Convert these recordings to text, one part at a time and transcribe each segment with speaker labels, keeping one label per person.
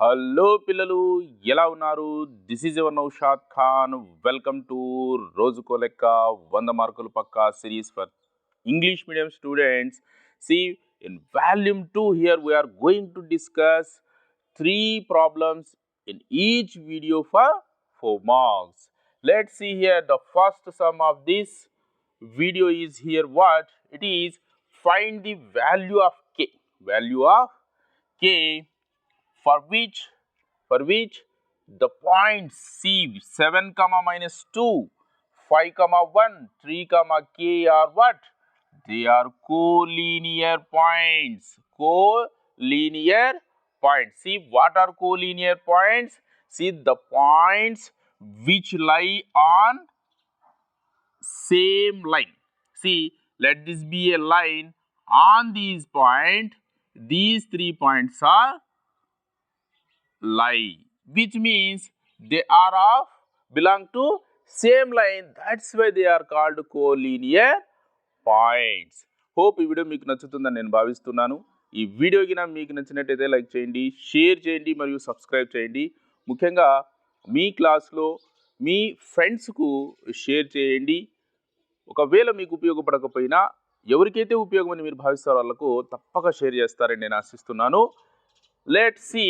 Speaker 1: Hello పిల్లలు. ఎలా ఉన్నారు? This is your Naushad Khan welcome to రోజుకో లెక్క వంద మార్కులు పక్కా series for English medium students see in volume two here we are going to discuss three problems in each video for four marks let see here the first sum of this. Video is here. What? It is find the value of k. Value of k for which? For which? The points c 7 comma minus 2 5 comma 1 3 comma k are what? They are collinear points. Collinear points. See what are collinear points? See the points which lie on same line see let this be a line on these point these three points are lie which means they are of belong to same line that's why they are called collinear points hope ఈ video మీకు నచ్చుతుందని నేను భావిస్తున్నాను ఈ video కింద మీకు నచ్చినట్టయితే like చేయండి షేర్ చేయండి మరియు సబ్స్క్రైబ్ చేయండి ముఖ్యంగా మీ క్లాస్లో మీ ఫ్రెండ్స్కు షేర్ చేయండి ఒకవేళ మీకు ఉపయోగపడకపోయినా ఎవరికైతే ఉపయోగమని మీరు భావిస్తారో వాళ్ళకు తప్పక షేర్ చేస్తారని నేను ఆశిస్తున్నాను. Let see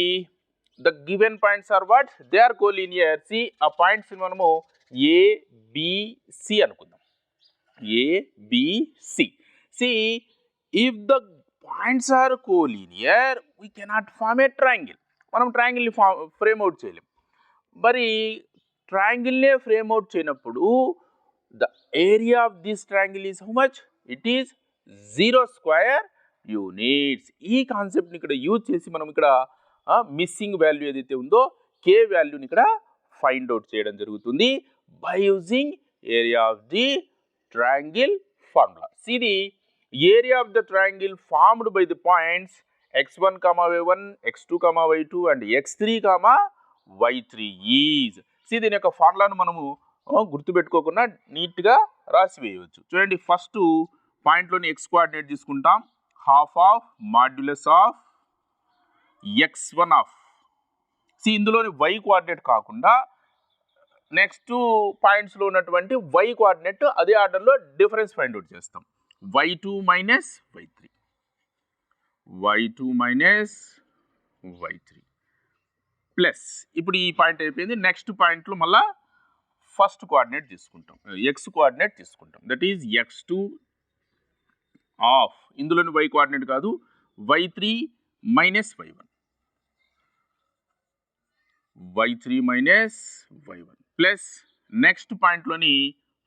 Speaker 1: the given points are what they are collinear see ఆ పాయింట్స్ మనము ఏబిసి అనుకుందాం. ABC see if the points are collinear we cannot form a triangle మనం ట్రయాంగిల్ని ఫా ఫ్రేమ్ అవుట్ చేయలేం. మరి ట్రయాంగిల్నే ఫ్రేమ్ అవుట్ చేయనప్పుడు the area of this triangle is how much it is zero square units ఈ కాన్సెప్ట్ని ఇక్కడ యూజ్ చేసి మనం ఇక్కడ మిస్సింగ్ వాల్యూ ఏదైతే ఉందో కే వాల్యూని ఇక్కడ ఫైండ్ అవుట్ చేయడం జరుగుతుంది by using area of the triangle formula ఇది area of the triangle formed by the points x one comma y one x two comma y two and x three comma y three is see దీని యొక్క ఫార్ములాను మనము గుర్తుపెట్టుకోకుండా నీట్గా రాసివేయవచ్చు. చూడండి first పాయింట్లోని ఎక్స్ కోఆర్డినేట్ తీసుకుంటాం. Half of modulus of x one of. See ఇందులోని వై కోఆర్డినేట్ కాకుండా నెక్స్ట్ పాయింట్స్లో ఉన్నటువంటి వై కోఆర్డినేట్ అదే ఆర్డర్లో డిఫరెన్స్ ఫైండ్ అవుట్ చేస్తాం. Y two minus y three. Y two minus y three. Plus. ఇప్పుడు ఈ పాయింట్ అయిపోయింది. నెక్స్ట్ పాయింట్లో మళ్ళీ ఫస్ట్ కోఆర్డినేట్ తీసుకుంటాం. ఎక్స్ కోఆర్డినేట్ తీసుకుంటాం. That is x two of ఇందులోని వై కోఆర్డినేట్ కాదు y three minus y one y three minus y one plus next పాయింట్లోని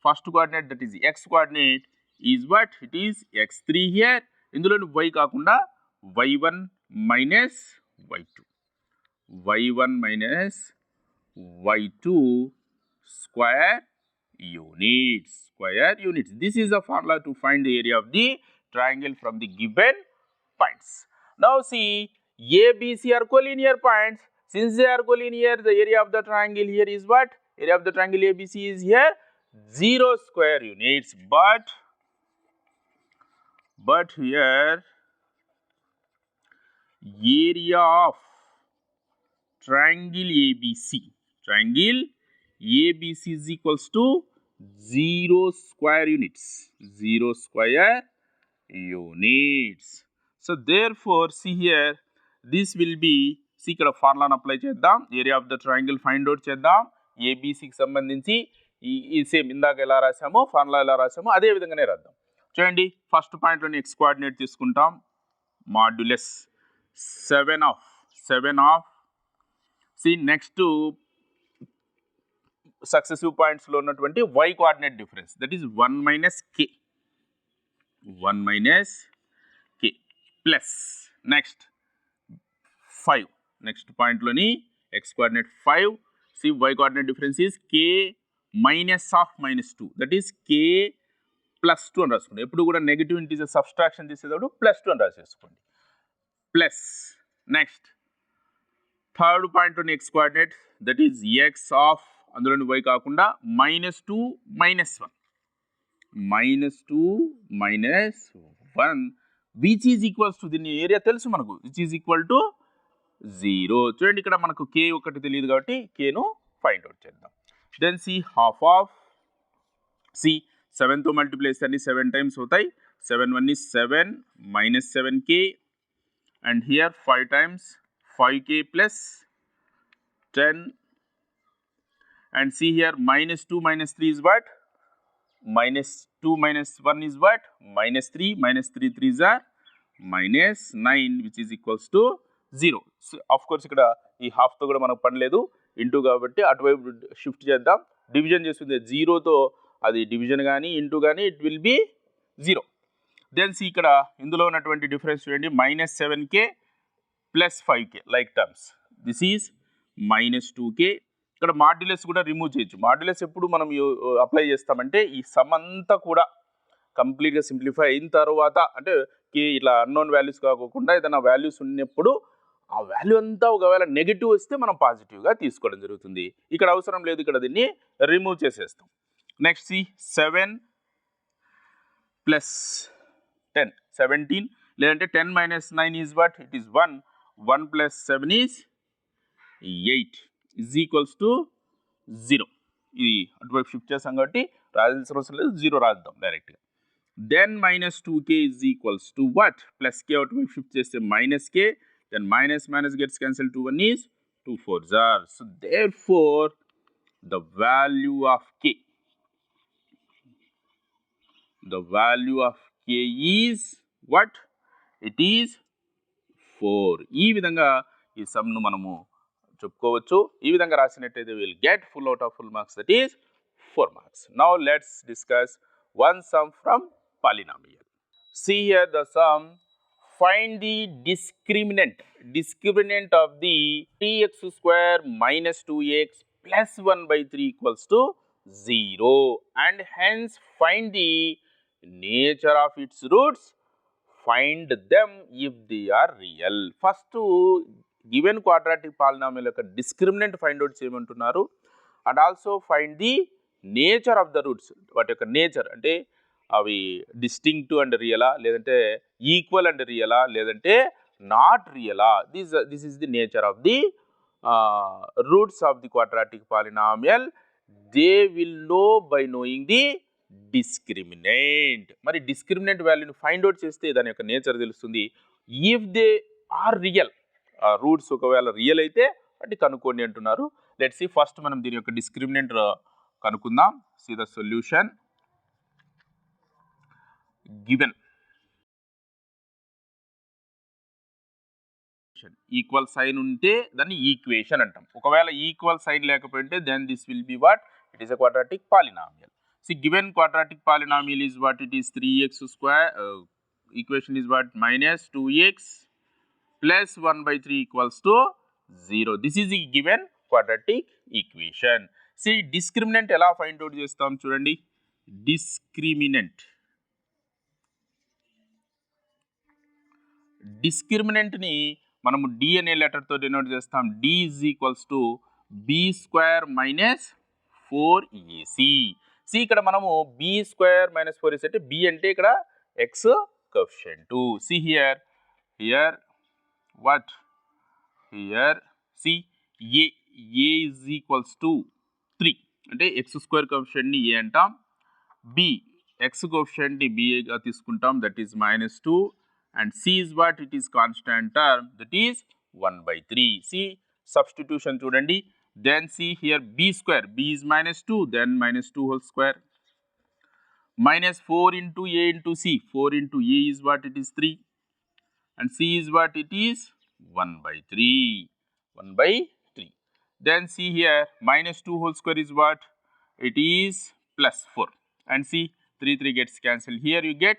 Speaker 1: first coordinate that is x coordinate is what it is x three here ఇందులోని why కాకుండా y one minus y two y one minus y two square units square units. This is the formula to find the area of the triangle from the given points. Now see abc are collinear points. Since they are collinear the area of the triangle here is what? Area of the triangle abc is here. 0 square units. But but here area of triangle abc triangle ABC is equals to 0 square units. 0 square units. So therefore, see here, this will be, see ఇక్కడ ఫార్ములాను apply చేద్దాం. Area of the triangle find out చేద్దాం. ఏబీసీకి సంబంధించి ఈ ఈ same ఇందాక ఎలా రాసామో ఫార్ములా ఎలా రాసామో అదే విధంగానే రాద్దాం. చూడండి ఫస్ట్ పాయింట్లోని ఎక్స్ కోఆర్డినేట్ తీసుకుంటాం. Modulus seven of seven of C next successive పాయింట్స్లో ఉన్నటువంటి y coordinate difference that is one minus k one minus k plus next five next పాయింట్లోని x coordinate five C y coordinate difference is k minus of minus two that is k plus two అని రాసుకోండి. ఎప్పుడు కూడా negative integer subtraction తీసేటప్పుడు plus two అని రాసేసుకోండి. Plus next third point x coordinate that is x of అందులోని y కాకుండా minus two minus one minus two minus one which is equals to దీని area తెలుసు మనకు? Which is equal to zero చూడండి ఇక్కడ మనకు కే ఒకటి తెలియదు కాబట్టి కేను ఫైండ్ అవుట్ చేద్దాం. Then C half of C సెవెన్తో multiply అన్ని సెవెన్ టైమ్స్ అవుతాయి. Seven one is seven minus seven k and here five times five k plus ten and see here minus 2 minus 3 is what? Minus 2 minus 1 is what? Minus 3 minus 3 3s are minus 9 which is equals to 0 so of course ఇక్కడ ఈ half కూడా మనకు పని లేదు. Into కాబట్టి అటువైపు shift చేద్దాం. Division చేస్తుంది. జీరోతో అది డివిజన్ కానీ ఇంటూ కానీ it will be zero thence ఇక్కడ ఇందులో ఉన్నటువంటి డిఫరెన్స్ చూడండి. Minus seven k plus five k like terms this is minus two k ఇక్కడ మాడ్యులస్ కూడా రిమూవ్ చేయొచ్చు. మాడ్యులస్ ఎప్పుడు మనం అప్లై చేస్తామంటే ఈ సమ్ అంతా కూడా కంప్లీట్గా సింప్లిఫై అయిన తర్వాత అంటే కే ఇట్లా అన్నోన్ వాల్యూస్ కాకుండా ఏదైనా వాల్యూస్ ఉన్నప్పుడు ఆ వాల్యూ అంతా ఒకవేళ నెగిటివ్ వస్తే మనం పాజిటివ్గా తీసుకోవడం జరుగుతుంది. ఇక్కడ అవసరం లేదు ఇక్కడ దీన్ని రిమూవ్ చేసేస్తాం. Next see seven plus ten seventeen లేదంటే ten minus nine is what it is one one plus seven is eight is equals to zero ఇది అటువైపు షిఫ్ట్ చేస్తాం కాబట్టి రాయాల్సిన అవసరం లేదు జీరో రాద్దాం డైరెక్ట్గా then minus two k is equals to what plus k అటువైపు షిఫ్ట్ చేస్తే minus k then minus minus gets cancel two one is two four jar so therefore the value of k the value of k is what? It is 4 ఈ విధంగా ఈ సమ్ను మనము చెప్పుకోవచ్చు ఈ విధంగా రాసినట్టయితే will get full out of full marks that is four marks now let's discuss one sum from polynomial see here the sum find the discriminant discriminant of the 3x square minus 2x plus 1 by 3 equals to 0 and hence find the nature of its roots find them if they are real first given quadratic polynomial యొక్క discriminant find out చేయమంటున్నారు and also find the nature of the roots. వాటి యొక్క nature అంటే అవి distinct and రియలా లేదంటే equal and రియలా లేదంటే not రియలా. This this is the nature of the roots of the quadratic polynomial they will know by knowing the discriminant మరి discriminant వాల్యూని ఫైండ్ అవుట్ చేస్తే దాని యొక్క నేచర్ తెలుస్తుంది. If they are real roots ఒకవేళ real అయితే అంటే కనుక్కోండి అంటున్నారు. లెట్ సి ఫస్ట్ మనం దీని యొక్క డిస్క్రిమినెంట్ uh, కనుక్కుందాం. See the solution given equal sign ఉంటే దాన్ని ఈక్వేషన్ అంటాం. ఒకవేళ ఈక్వల్ సైన్ లేకపోతే then this will be what it is a quadratic polynomial see given quadratic polynomial polynomial is what? It is 3x square, uh, equation is what? Minus 2x plus 1 by 3 equals to 0. This is the given quadratic equation. See, discriminant ఎలా find out చేస్తాం చూడండి discriminant. డిస్క్రిమినెంట్ని మనము D అనే లెటర్తో denote చేస్తాం D is equals to b square minus four AC see ఇక్కడ మనము b square minus four is అంటే బి అంటే ఇక్కడ x coefficient see here here what here C A A is equals to three అంటే X square కఫిషియంట్ని ఏ అంటాం B X కోఫిషియంట్ని బిఏగా తీసుకుంటాం that is minus two and C is what it is constant term that is one by three C substitution చూడండి then see here b square b is minus 2 then minus 2 whole square minus 4 into a into c 4 into a is what it is 3 and c is what it is? 1 by 3 1 by 3 then see here minus 2 whole square is what? It is plus 4 and see 3 3 gets cancelled. Here you get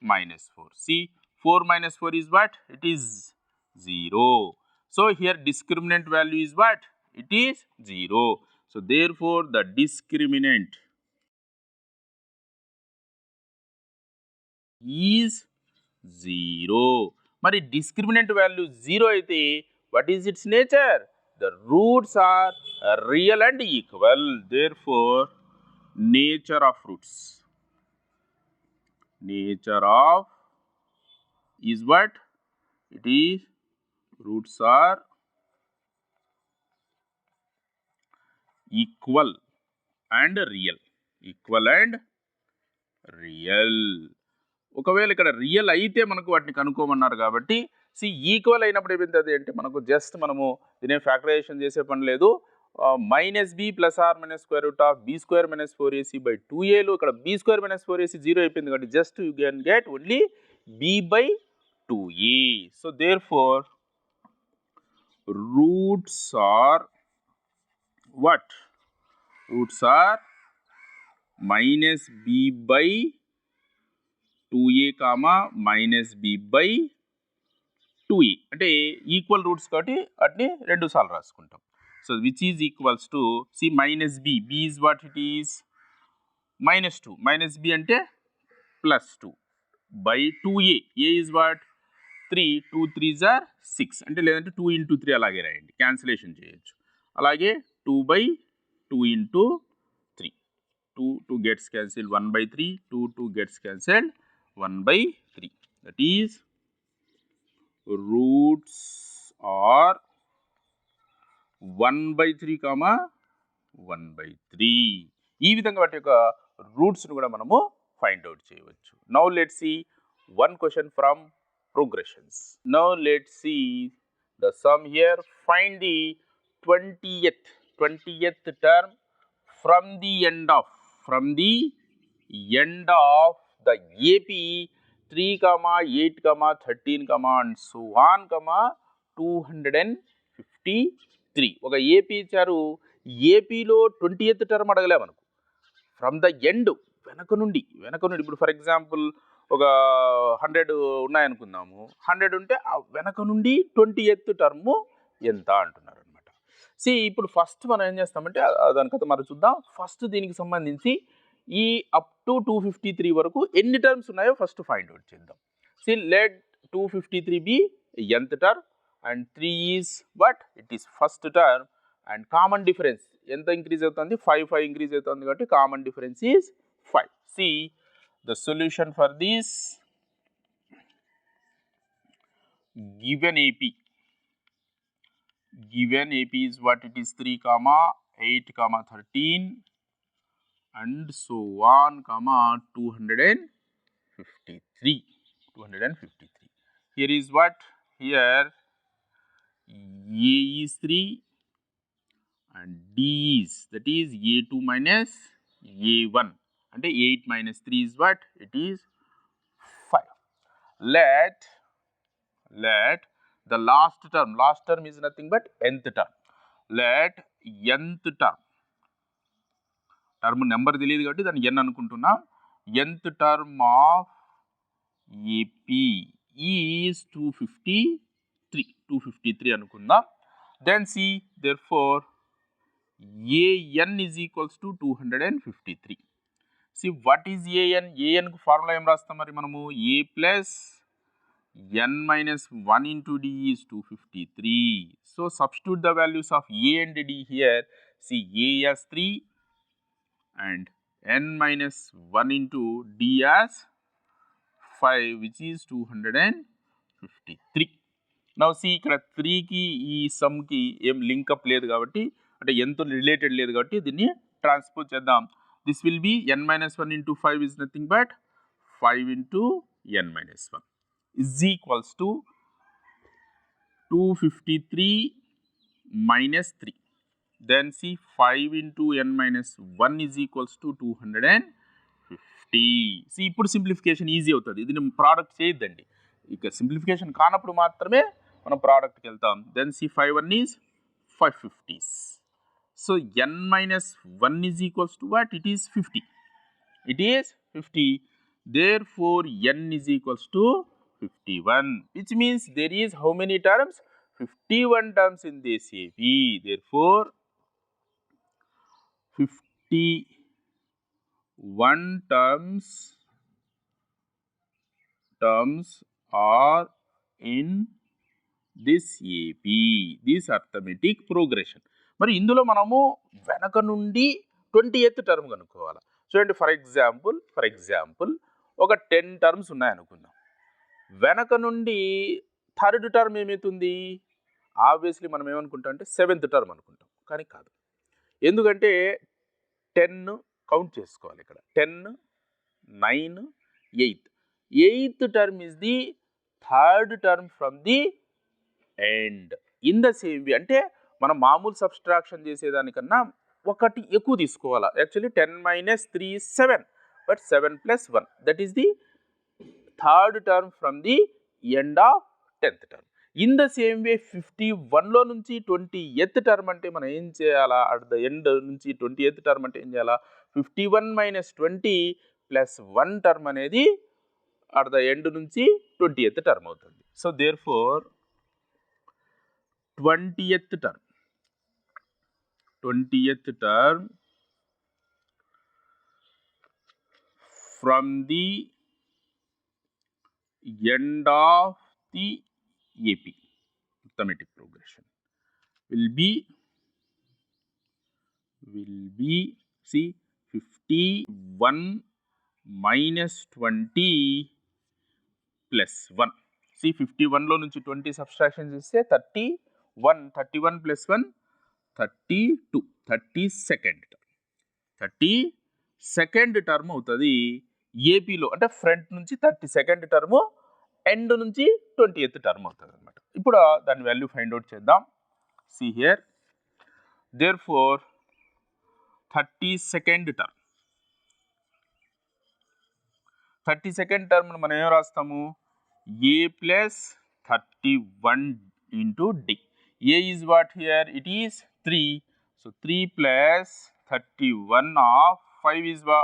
Speaker 1: minus 4 see 4 minus 4 is what? It is 0 so here discriminant value is what? It is 0. So, therefore, the discriminant is 0. మరి discriminant value 0 అయితే what is its nature? The roots are real and equal. Therefore, nature of roots. nature of is what it is roots are equal and real equal and real ఒకవేళ ఇక్కడ real అయితే మనకు వాటిని కనుక్కోమన్నారు కాబట్టి C equal అయినప్పుడు ఏమైంది అంటే మనకు జస్ట్ మనము దీని ఫ్యాక్టరైజేషన్ చేసే పని లేదు. Minus b plus or minus square root of b square minus four AC by two ఏలు ఇక్కడ b square minus four AC zero అయిపోయింది కాబట్టి just you can get only b by two a so therefore roots are what? Roots are minus b by 2a comma minus b by two a. అంటే equal roots కాబట్టి వాటిని రెండు సార్లు రాసుకుంటాం. So which is equals to see minus b b is what it is minus two. Minus b అంటే plus two by two a. A is what? Three. Two threes are six. అంటే లేదంటే two into three అలాగే రాయండి. Cancellation చేయొచ్చు. అలాగే two by two into three. Two two gets cancel one by three. Two two gets cancelled one by three that is roots are one by three comma one by three ఈ విధంగా వాటి యొక్క రూట్స్ను కూడా మనము find out చేయవచ్చు. Now let see one question from progressions now let see the sum here find the 20th 20th term from the end of from the end of the AP 3 comma 8 comma 13 comma and so on comma 253 ఒక AP ఇచ్చారు. ఏపీలో twenty eighth term అడగలే మనకు. From the end వెనక నుండి వెనక నుండి. ఇప్పుడు ఫర్ ఎగ్జాంపుల్ ఒక హండ్రెడ్ ఉన్నాయనుకుందాము. హండ్రెడ్ ఉంటే ఆ వెనక నుండి ట్వంటీ ఎయిత్ టర్మ్ ఎంత అంటున్నారు అనమాట సి ఇప్పుడు ఫస్ట్ మనం ఏం చేస్తామంటే ఆ- దానికైతే మరి చూద్దాం. ఫస్ట్ దీనికి సంబంధించి ఈ up to two fifty three వరకు ఎన్ని టర్మ్స్ ఉన్నాయో ఫస్ట్ ఫైండ్ అవుట్ చేద్దాం. See let two fifty three be ఎంత term and three is but it is first term and common difference ఎంత ఇంక్రీజ్ అవుతుంది? ఫైవ్ ఫైవ్ ఇంక్రీజ్ అవుతుంది కాబట్టి common difference is five see the solution for this given AP given AP is what? It is 3 comma 8 comma 13 and so on comma 253 253 here is what? Here A is 3 and D is that is A2 minus A1 and 8 minus 3 is what? It is 5 let let the last term. Last term is nothing but nth term. Let nth term term number తెలియదు కాబట్టి దాన్ని n అనుకుంటున్నా. Nth term of AP is two fifty three two fifty three అనుకుందాం. Then see therefore a n is equals to two hundred and fifty three see what is a n ఏఎన్కు formula ఏం రాస్తాం మరి మనము? A plus n minus one into d is two fifty three so substitute the values of a and d here see as three and n minus 1 into d as 5 which is 253. Now, see ఇక్కడ త్రీకి ఈ సమ్కి ఏం link up లేదు కాబట్టి అంటే ఎంతో related లేదు కాబట్టి దీన్ని ట్రాన్స్పోజ్ చేద్దాం this will be n minus one into five is nothing but five into n minus one is equals to 253 minus 3. Then see 5 into n minus 1 is equals to 250. See ఇప్పుడు simplification easy అవుతుంది ఇది నేను product చేయొద్దండి ఇక simplification కానప్పుడు మాత్రమే మనం ప్రోడక్ట్కి వెళ్తాం then see five one is five fifties so n minus one is equals to what it is fifty it is fifty therefore n is equals to fifty one which means there is how many terms fifty one terms in this AP therefore 51 terms terms are in this AP this arithmetic progression. మరి ఇందులో మనము వెనక నుండి twenty eighth term కనుక్కోవాలి. చూడండి for example for example ఒక ten terms ఉన్నాయనుకుందాం. వెనక నుండి థర్డ్ టర్మ్ ఏమవుతుంది? ఆబ్వియస్లీ మనం ఏమనుకుంటాం అంటే సెవెంత్ టర్మ్ అనుకుంటాం. కానీ కాదు. ఎందుకంటే టెన్ కౌంట్ చేసుకోవాలి ఇక్కడ. Ten nine eighth eighth term is the third term from the end. In the same way అంటే మనం మామూలు సబ్స్ట్రాక్షన్ చేసేదానికన్నా ఒకటి ఎక్కువ తీసుకోవాలా. Actually ten minus three seven but seven plus one. That is the third term from the end of tenth term. In the same way fifty వన్లో నుంచి twentieth term అంటే మనం ఏం చేయాలా? అట్ ద ఎండ్ నుంచి twentieth term అంటే ఏం చేయాలా? Fifty one minus twenty plus one term అనేది అట్ ద ఎండ్ నుంచి ట్వంటీ ఎత్ టర్మ్ అవుతుంది. So therefore twentieth term twentieth term from the end of the AP, arithmetic progression, will be will be see 51 minus 20 plus 1. See 51 లో నుంచి 20 subtraction చేస్తే 31 31 plus 1 32 30 second thirty second term అవుతుంది ఏపీలో అంటే front నుంచి thirty second term end నుంచి twenty eighth term అవుతుంది అనమాట ఇప్పుడు దాని వాల్యూ ఫైండ్ అవుట్ చేద్దాం. See here there for thirty second term thirty second term మనం ఏం రాస్తాము? A plus thirty one into d a is what here it is three so three plus thirty one of five is what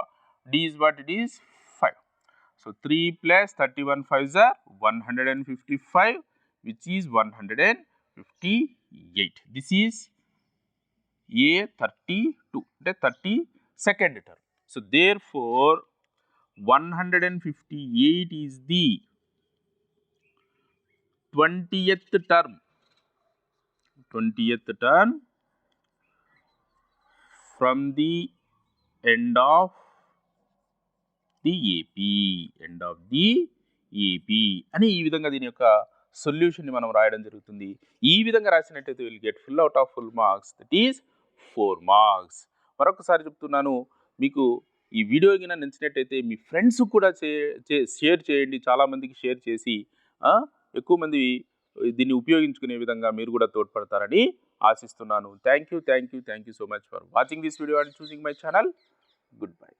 Speaker 1: d is what it is So, 3 plus 31 5s are 155 which is 158. This is A32, the 32nd term. So, therefore, 158 is the 20th term. 20th term from the end of the AP end of the AP అని ఈ విధంగా దీని యొక్క సొల్యూషన్ని మనం రాయడం జరుగుతుంది. ఈ విధంగా రాసినట్టయితే will get full out of full marks that is four marks మరొకసారి చెప్తున్నాను మీకు ఈ వీడియో కింద నచ్చినట్టయితే మీ ఫ్రెండ్స్ కూడా షేర్ చేయండి. చాలామందికి షేర్ చేసి ఎక్కువ మంది దీన్ని ఉపయోగించుకునే విధంగా మీరు కూడా తోడ్పడతారని ఆశిస్తున్నాను. Thank you thank you thank you so much for watching this video and choosing my channel good bye